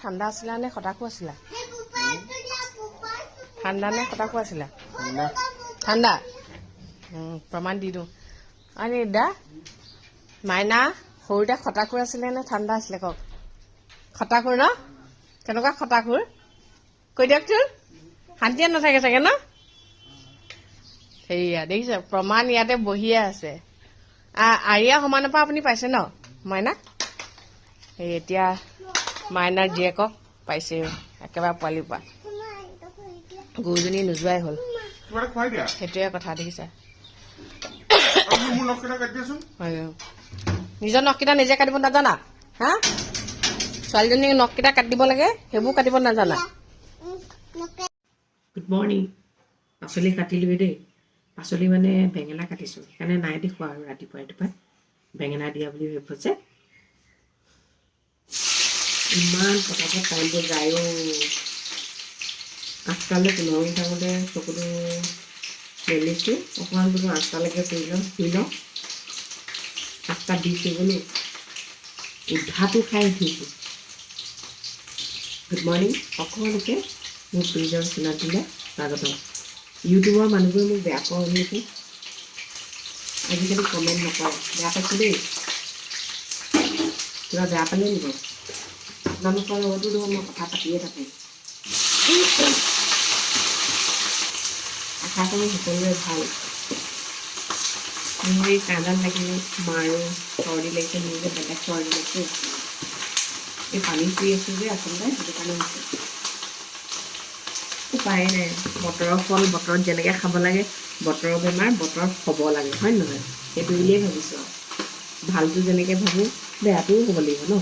ঠাণ্ডা আছিলা নে খটাকো আছিলা? ঠাণ্ডা নে খটাকো আছিলা? ঠাণ্ডা। প্ৰমাণ দি দিওঁ। আনি দা মাইনা সৰুতে খটাকুৰ আছিলে নে ঠাণ্ডা আছিলে কওক? খটাকুৰ ন? কেনেকুৱা খটাকুৰ কৈ দিয়কচোন। শান্তিয়ে নাথাকে চাগে ন? সেয়া দেখিছে প্ৰমাণ ইয়াতে বহিয়ে আছে। আৰিয়া সমানৰ পৰা আপুনি পাইছে ন? মাইনা সেই এতিয়া মাইনাৰ জীয়েকক পাইছে একেবাৰে পোৱালিৰ পৰা। গৰুজনী নোযোৱাই হ'ল। সেইটোৱে কথা দেখিছা। নিজৰ নখকেইটা নিজে কাটিব নাজানা? হা? ছোৱালীজনীক নখকেইটা কাটি দিব লাগে সেইবোৰ কাটিব নাজানা? গুড মৰ্ণিং পাচলি কাটিলোৱে দেই। পাচলি মানে বেঙেনা কাটিছোঁ। সেইকাৰণে নাই দেখুৱা আৰু ৰাতিপুৱা ৰাতিপুৱা বেঙেনা দিয়া বুলি ভাবিব যে। ইমান পটাপট টাইমবোৰ যায় আঠটালৈ পোন্ধৰ মিনিট থাকোঁতে চকুটো মেলিছোঁ অকণমান বোলো আঠটালৈকে কৰি লওঁ, শুই লওঁ। আঠটা হৈ গ'লো উঠাটো খাই উঠিছোঁ। গুড মৰ্ণিং সকলোকে মোৰ প্ৰিয়জন চিনাকিলে স্বাগতম। ইউটিউবৰ মানুহবোৰে মোক বেয়া পাওঁ নেকি আজিকালি কমেণ্ট নকৰে। বেয়া পাইছোঁ দেই। কিবা বেয়া পালে নিব আপোনালোকৰ লগতো দেখোন মই কথা পাতিয়ে থাকোঁ আশা কৰোঁ সকলোৰে ভাল মোৰ এই কাণডাল লাগিলে মাৰো চৰ্দি লাগিছে মোৰ যে বেলেগ লাগিছে এই পানী পি আছোঁ যে আচলতে সেইটো কাৰণে উপায়ে নাই বতৰৰ ফল বতৰত যেনেকৈ খাব লাগে বতৰৰ বেমাৰ বতৰত হ'ব লাগে হয় নহয় সেইটো বুলিয়ে ভাবিছোঁ আৰু ভালটো যেনেকৈ ভাবোঁ বেয়াটোও হ'ব লাগিব ন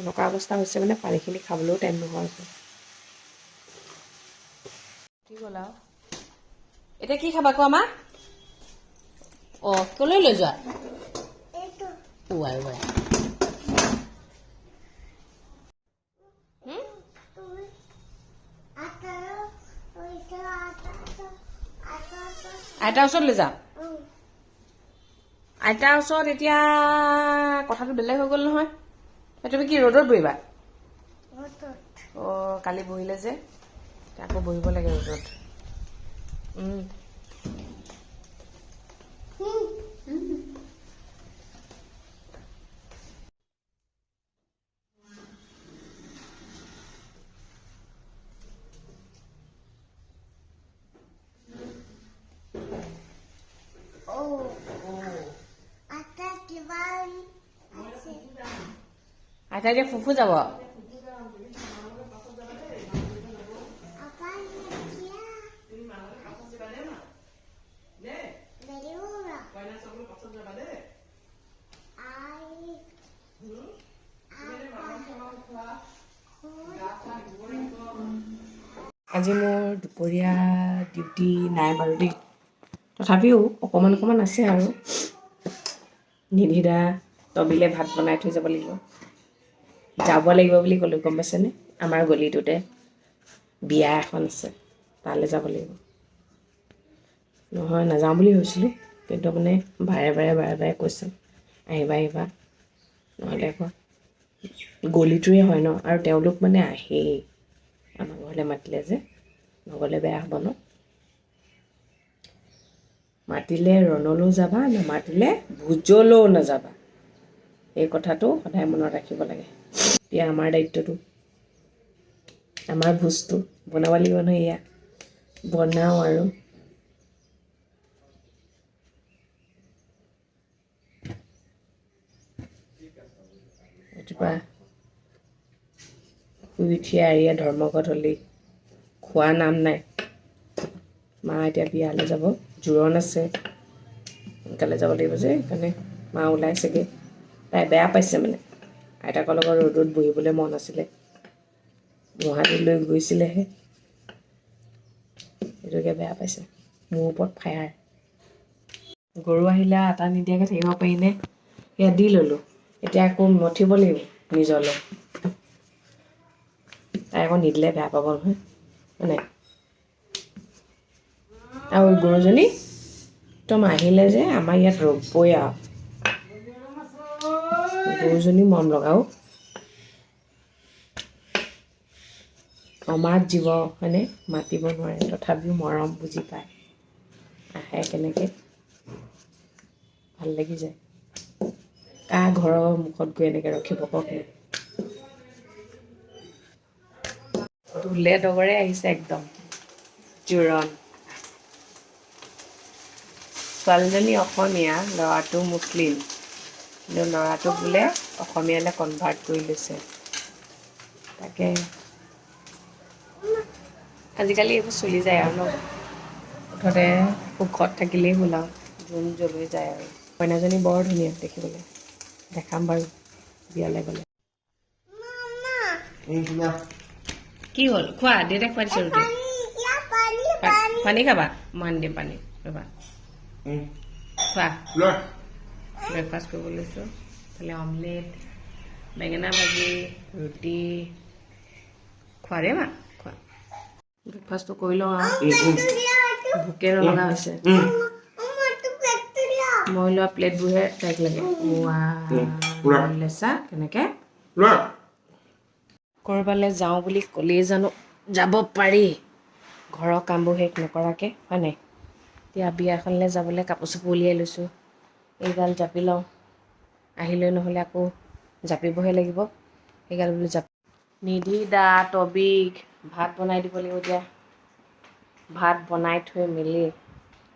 এনেকুৱা অৱস্থা হৈছে মানে পানীখিনি খাবলৈও টাইম নোহোৱা হৈছে। কি গ'ল আৰু। এতিয়া কি খাবা কোৱা মা? অঁ ক'লৈ লৈ যোৱা? ৱাই ৱাই আইতাৰ ওচৰত লৈ যাওঁ আইতাৰ ওচৰত এতিয়া কথাটো বেলেগ হৈ গ'ল নহয়। তুমি কি ৰ'দত বহিবা? অঁ কালি বহিলে যে আকৌ বহিব লাগে ৰ'দত। এতিয়া ফুফু যাব আজি মোৰ দুপৰীয়া ডিউটি নাই বাৰু দেই। তথাপিও অকণমান অকণমান আছে আৰু। নিধিদা তবিলে ভাত বনাই থৈ যাব লাগিব। যাব লাগিব বুলি ক'লোঁ গম পাইছেনে? আমাৰ গলিটোতে বিয়া এখন আছে তালৈ যাব লাগিব। নহয় নাযাওঁ বুলি ভাবিছিলোঁ কিন্তু মানে বাৰে বাৰে বাৰে বাৰে কৈছে। আহিবা আহিবা। নহ'লে আকৌ গলিটোৱে হয় ন আৰু তেওঁলোক মানে আহেই। আমাৰ ঘৰলৈ মাতিলে যে নগ'লে বেয়া হ'ব ন? মাতিলে ৰণলৈও যাবা নামাতিলে ভোজলৈও নাযাবা। এই কথাটো সদায় মনত ৰাখিব লাগে। এতিয়া আমাৰ দায়িত্বটো। আমাৰ ভোজটো। বনাব লাগিব নহয় এয়া। বনাওঁ আৰু। ৰাতিপুৱা শুই উঠি আৰিয়ে ধৰ্মঘট হ'লেই। খোৱা নাম নাই। মা এতিয়া বিয়ালৈ যাব। জোৰোণ আছে। সোনকালে যাব লাগিব যে সেইকাৰণে মা ওলাইছেগৈ তাই বেয়া পাইছে মানে। আইতাকৰ লগত ৰ'দত বহিবলৈ মন আছিলে। গুৱাহাটী লৈ গৈছিলেহে। সেইটোকে বেয়া পাইছে। মোৰ ওপৰত ফায়াৰ। গৰু আহিলে আটা নিদিয়াকৈ থাকিব পাৰিনে সেয়া দি ল'লোঁ। এতিয়া আকৌ মঠিব লাগিব নিজলৈ তাই আকৌ নিদিলে বেয়া পাব নহয় মানে আৰু গৰুজনী একদম আহিলে যে আমাৰ ইয়াত ৰ'বই আৰু। গৰুজনী মৰম লগাও অমাত জীৱ হয়নে মাতিব নোৱাৰে তথাপিও মৰম বুজি পায় আহে কেনেকৈ ভাল লাগি যায় কাৰ ঘৰৰ মুখত গৈ এনেকৈ ৰখিব কওক ধুলে ডগৰে আহিছে একদম জোৰণ ছোৱালীজনী অসমীয়া ল'ৰাটো মুছলিম কিন্তু ল'ৰাটোক বোলে অসমীয়ালৈ কনভাৰ্ট কৰি লৈছে। তাকে। আজিকালি এইবোৰ চলি যায় আৰু ন? মুঠতে সুখত থাকিলেই হ'ল আৰু যোন জ্বলি যায় আৰু। কইনাজনী বৰ ধুনীয়া দেখিবলৈ। দেখাম বাৰু বিয়ালৈ গ'লে। কি হ'ল? খোৱা দেউতাক খুৱাই দিছে ৰুটি? পানী খাবা? মই আনি দিম পানী ৰ'বা। খোৱা। লৈ ব্ৰেকফাষ্ট কৰিব লৈছোঁ এইফালে অমলেট বেঙেনা ভাজি ৰুটি খোৱা দেই মা খোৱা। ব্ৰেকফাষ্টটো কৰি লওঁ আৰু। ভোকে নলগা হৈছে। মই লোৱা প্লেটবোৰহে তাইক লাগে। লেচা কেনেকৈ? ক'ৰবালৈ যাওঁ বুলি ক'লেই জানো যাব পাৰি। ঘৰৰ কামবোৰ শেষ নকৰাকৈ হয় নাই? এতিয়া বিয়াখনলৈ যাবলৈ কাপোৰ চাপোৰ উলিয়াই লৈছোঁ। এইগাল জাপি লওঁ। আহিলৈ নহ'লে আকৌ জাপিবহে লাগিব। সেইগাল বোলো জাপ নিধি দা তবিক ভাত বনাই দিব লাগিব এতিয়া। ভাত বনাই থৈ মেলি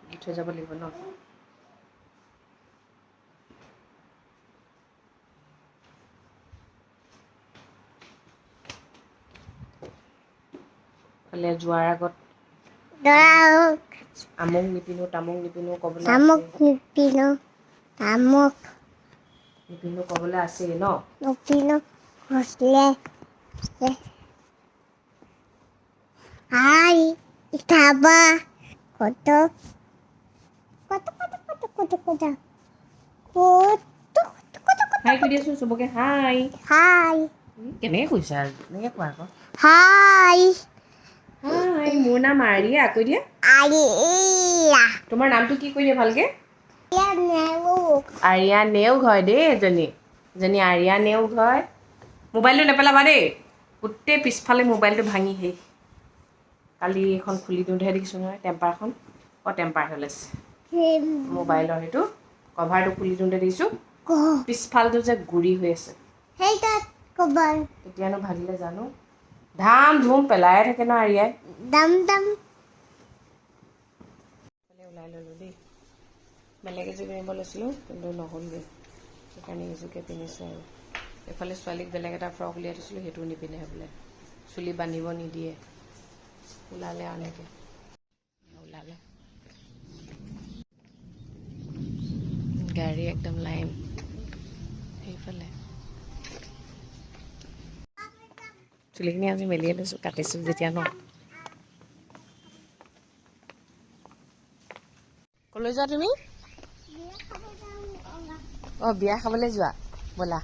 দি থৈ যাব লাগিব ন। ফালে যোৱাৰ আগত আমুক নিপিন্ধো তামুক নিপিন্ধো ক'বলৈ Tamok নিপিন্ধো ক'বলৈ আছেই ন itaba. Koto. Koto, koto, koto, koto, koto. Koto, koto, koto, koto. হাই কৈ দিয়াচোন চবকে হাই Hi. কেনেকৈ কৈছা এনেকৈ কোৱা আকৌ Hi. হাই মোৰ নাম আৰিয়া কৈ দিয়া Alia. তোমাৰ নামটো কি কৈ দিয়া ভালকৈ. আৰিয়া নেওগ হয় দেই এজনী। এজনী আৰিয়া নেওগ হয় মোবাইলটো নেপেলাবা দেই। গোটেই পিছফালে মোবাইলটো ভাঙি শেষ। কালি এখন খুলি দিওঁতেহে দেখিছোঁ নহয় টেম্পাৰখন অঁ টেম্পাৰ হৈ. মোবাইলৰ সেইটো। কভাৰটো খুলি দিওঁতে দেখিছোঁ. পিছফালটো যে গুৰি হৈ আছে. কেতিয়ানো ভাগিলে জানো? ধাম ধুম পেলাই থাকে ন আৰিয়াই. ওলাই ল'লোঁ দেই। বেলেগ এযোৰ কিনিব লৈছিলোঁ কিন্তু নহ'লগৈ সেইকাৰণে এইযোৰকে পিন্ধিছোঁ আৰু এইফালে ছোৱালীক বেলেগ এটা ফ্ৰক উলিয়াই থৈছিলোঁ সেইটোও নিপিন্ধে বোলে চুলি বান্ধিব নিদিয়ে ওলালে আৰু এনেকৈ ওলালে গাড়ী একদম লাইন সেইফালে চুলিখিনি আজি মেলিয়ে লৈছোঁ কাটিছোঁ যেতিয়া ন ক'লৈ যোৱা তুমি অঁ বিয়া খাবলৈ যোৱা ব'লা।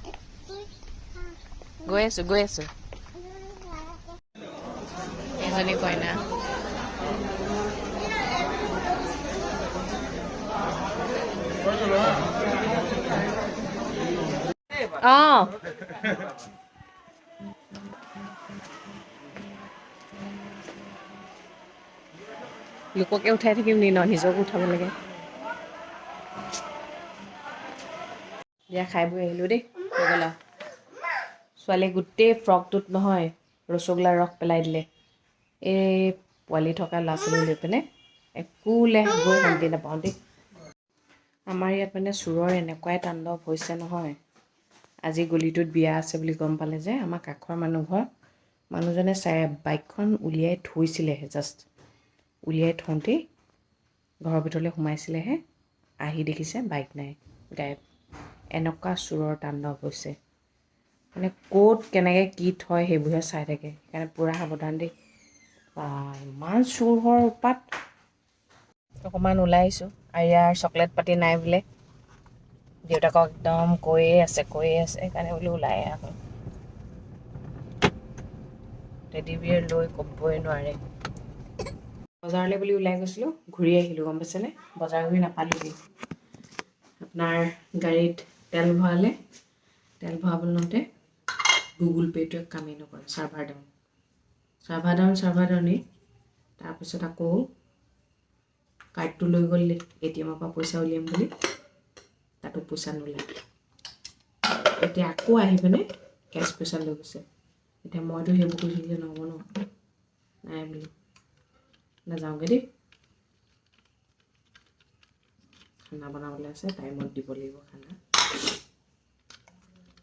গৈ আছোঁ গৈ আছোঁ। এজনী কইনা। অঁ। লোককে উঠাই থাকিম নি ন নিজকো উঠাব লাগে। বিয়া খাই বৈ আহিলোঁ দেই। আৰু ছোৱালীয়ে গোটেই ফ্ৰকটোত নহয় ৰসগোল্লাৰ ৰস পেলাই দিলে। এই পোৱালি থকা ল'ৰা ছোৱালী লৈ পিনে একোলে গৈ শান্তি নাপাওঁ দেই। আমাৰ ইয়াত মানে চোৰৰ এনেকুৱাই তাণ্ডৱ হৈছে নহয়। আজি গলিটোত বিয়া আছে বুলি গম পালে যে আমাৰ কাষৰ মানুহ ঘৰ মানুহজনে চাই বাইকখন উলিয়াই থৈছিলেহে জাষ্ট। উলিয়াই থওঁতেই ঘৰৰ ভিতৰলৈ সোমাইছিলেহে আহি দেখিছে বাইক নাই গায়ব। এনেকুৱা চোৰৰ তাণ্ডৱ হৈছে। মানে ক'ত কেনেকৈ কি থয় সেইবোৰহে চাই থাকে। সেইকাৰণে পূৰা সাৱধান দেই। ইমান চোৰ হোৱাৰ উৎপাত অকণমান ওলাই আহিছোঁ। আৰিয়াৰ চকলেট পাতি নাই বোলে। দেউতাকক একদম কৈয়ে আছে কৈয়ে আছে। সেইকাৰণে বোলো ওলাই আহোঁ টেডি বিয়েৰ লৈ ক'বই নোৱাৰে। বজাৰলৈ বুলি ওলাই গৈছিলোঁ। ঘূৰি আহিলোঁ গম পাইছেনে? বজাৰ ঘূৰি নাপালোঁগৈ আপোনাৰ গাড়ীত তেল ভৰালে তেল ভৰাবলৈ লওঁতে গুগল পে'টোৱে কামেই নকৰে server down server down server ডাউনেই তাৰপিছত আকৌ কাৰ্ডটো লৈ গ'ল এ টি এমৰ পৰা পইচা উলিয়াম বুলি তাতো পইচা নোলায় এতিয়া আকৌ আহি পিনে কেছ পইচা লৈ গৈছে। এতিয়া মইতো সেইবোৰ কৰি থাকিলে নহ'ব ন? নাই বুলি। নাযাওঁগৈ দেই। খানা বনাবলৈ আছে টাইমত দিব লাগিব খানা।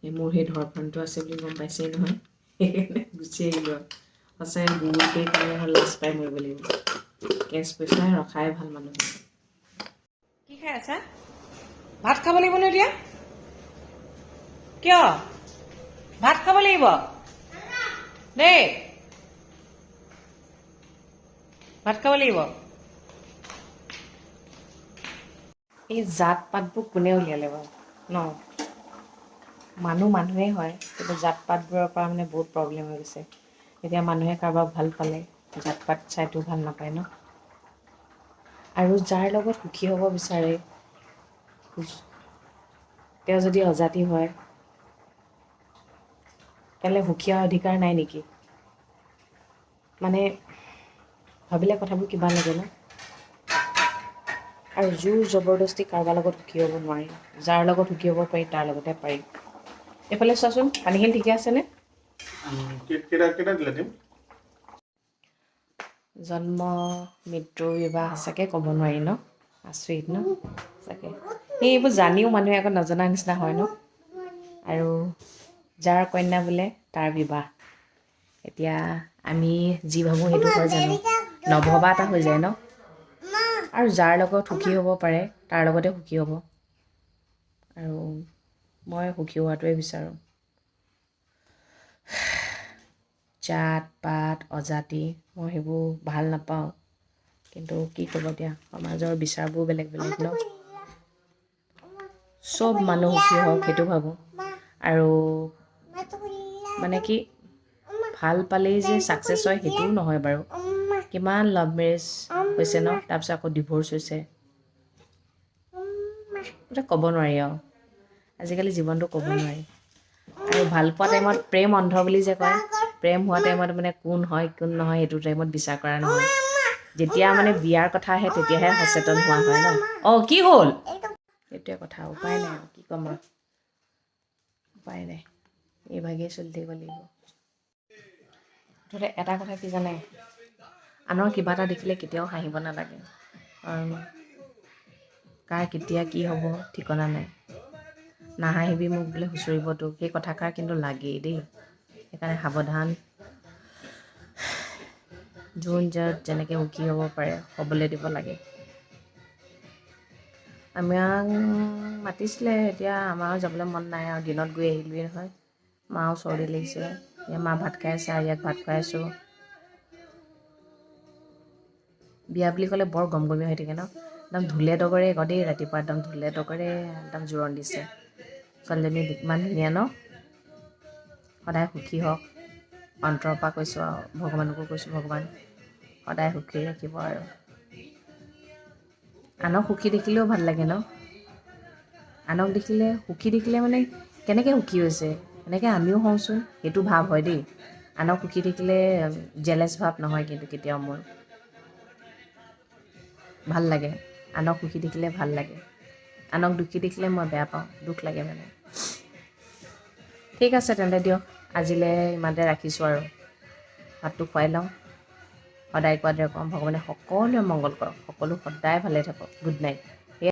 মোৰ সেই ধৰফৰণটো আছে বুলি গম পাইছেই নহয়। সেইকাৰণে গুচি আহিলোঁ আৰু। সঁচাই গুগল পে' কাৰণে হ'ল লাষ্ট পাই মৰিব লাগিব। কেছ পইচা ৰখাই ভাল মানুহ। কি খাই আছা? ভাত খাব লাগিব ন এতিয়া? কিয়? ভাত খাব লাগিব? দেই। ভাত খাব লাগিব? এই জাত পাতবোৰ কোনে উলিয়ালে বাৰু? ন। মানুহ মানুহেই হয় কিন্তু জাত পাতবোৰৰ পৰা মানে বহুত প্ৰব্লেম হৈ গৈছে। এতিয়া মানুহে কাৰোবাক ভাল পালে জাত পাত চাইতো ভাল নাপায় ন? আৰু যাৰ লগত সুখী হ'ব বিচাৰে তেওঁ যদি অজাতি হয় সুখী হোৱাৰ অধিকাৰ নাই নেকি? মানে ভাবিলে কথাবোৰ কিবা লাগে ন? আৰু জোৰ জবৰদস্তি কাৰোবাৰ লগত সুখী হ'ব নোৱাৰি যাৰ লগত সুখী হ'ব পাৰি তাৰ লগতে পাৰি। এইফালে চোৱাচোন পানীখিনি ঠিকে আছেনে? জন্ম মৃত্যু বিবাহ সঁচাকৈ ক'ব নোৱাৰি ন? আচৰিত ন? সঁচাকৈ। সেই এইবোৰ জানিও মানুহে আকৌ নজনা নিচিনা হয় ন? আৰু যাৰ কন্যা বোলে তাৰ বিবাহ। এতিয়া আমি যি ভাবোঁ সেইটো হয় জানো? নভবা এটা হৈ যায় ন? আৰু যাৰ লগত সুখী হ'ব পাৰে তাৰ লগতে সুখী হ'ব। আৰু মই সুখী হোৱাটোৱে বিচাৰোঁ। জাত পাত অজাতি মই সেইবোৰ ভাল নাপাওঁ। কিন্তু কি ক'ব এতিয়া সমাজৰ বিচাৰবোৰ বেলেগ বেলেগ ন? চব মানুহ সুখী হওক সেইটো ভাবোঁ। আৰু মানে কি ভাল পালেই যে ছাকচেছ হয় সেইটোও নহয় বাৰু। কিমান লাভ মেৰেজ হৈছে ন? তাৰপিছত আকৌ ডিভ'ৰ্চ হৈছে। ক'ব নোৱাৰি আৰু। আজিকালি জীৱনটো ক'ব নোৱাৰি। আৰু ভাল পোৱা টাইমত প্ৰেম অন্ধ বুলি যে কয় প্ৰেম হোৱা টাইমত মানে কোন হয় কোন নহয় সেইটো টাইমত বিচাৰ কৰা নহয়। যেতিয়া মানে বিয়াৰ কথা আহে তেতিয়াহে সচেতন হোৱা হয় ন। অঁ কি হ'ল? সেইটোৱে কথা উপায় নাই আৰু কি ক'ম আৰু। উপায় নাই এইভাগেই চলি থাকিব লাগিব। মুঠতে এটা কথা কি জানে? আনৰ কিবা এটা দেখিলে কেতিয়াও হাঁহিব নালাগে। কাৰ কেতিয়া কি হ'ব ঠিকনা নাই। নাহাঁহিবি মোক বোলে হুঁচৰিব তোক সেই কথাষাৰ কিন্তু লাগেই দেই। সেইকাৰণে সাৱধান। যোন য'ত যেনেকৈ সুখী হ'ব পাৰে হ'বলৈ দিব লাগে। আমাক মাতিছিলে এতিয়া আমাৰো যাবলৈ মন নাই আৰু দিনত গৈ আহিলোৱেই নহয়। মাও চৰ্দি লাগিছে এতিয়া মা ভাত খাই আছে আৰু ইয়াক ভাত খুৱাই আছোঁ। বিয়া বুলি ক'লে বৰ গমগমীয়া হৈ থাকে ন? একদম ঢোলে ডগৰে আকৌ দেই ৰাতিপুৱা একদম ঢোলে ডগৰে একদম জোৰণ দিছে। ছোৱালীজনী ইমান ধুনীয়া ন? সদায় সুখী হওক। অন্তৰৰ পৰা কৈছোঁ আৰু ভগৱানকো কৈছোঁ ভগৱান সদায় সুখী ৰাখিব আৰু। আনক সুখী দেখিলেও ভাল লাগে ন? আনক দেখিলে সুখী দেখিলে মানে কেনেকৈ সুখী হৈছে? এনেকৈ আমিও হওঁচোন সেইটো ভাৱ হয় দেই। আনক সুখী দেখিলে জেলেছ ভাৱ নহয় কিন্তু কেতিয়াও মোৰ। ভাল লাগে। আনক সুখী দেখিলে ভাল লাগে। আনক দুখী দেখিলে মই বেয়া পাওঁ দুখ লাগে মানে। ঠিক আছে তেন্তে দিয়ক আজিলৈ ইমানতে ৰাখিছোঁ আৰু। ভাতটো খুৱাই লওঁ। সদায় কোৱা দৰে কওঁ ভগৱানে সকলোৱে মংগল কৰক। সকলো সদায় ভালে থাকক। Good night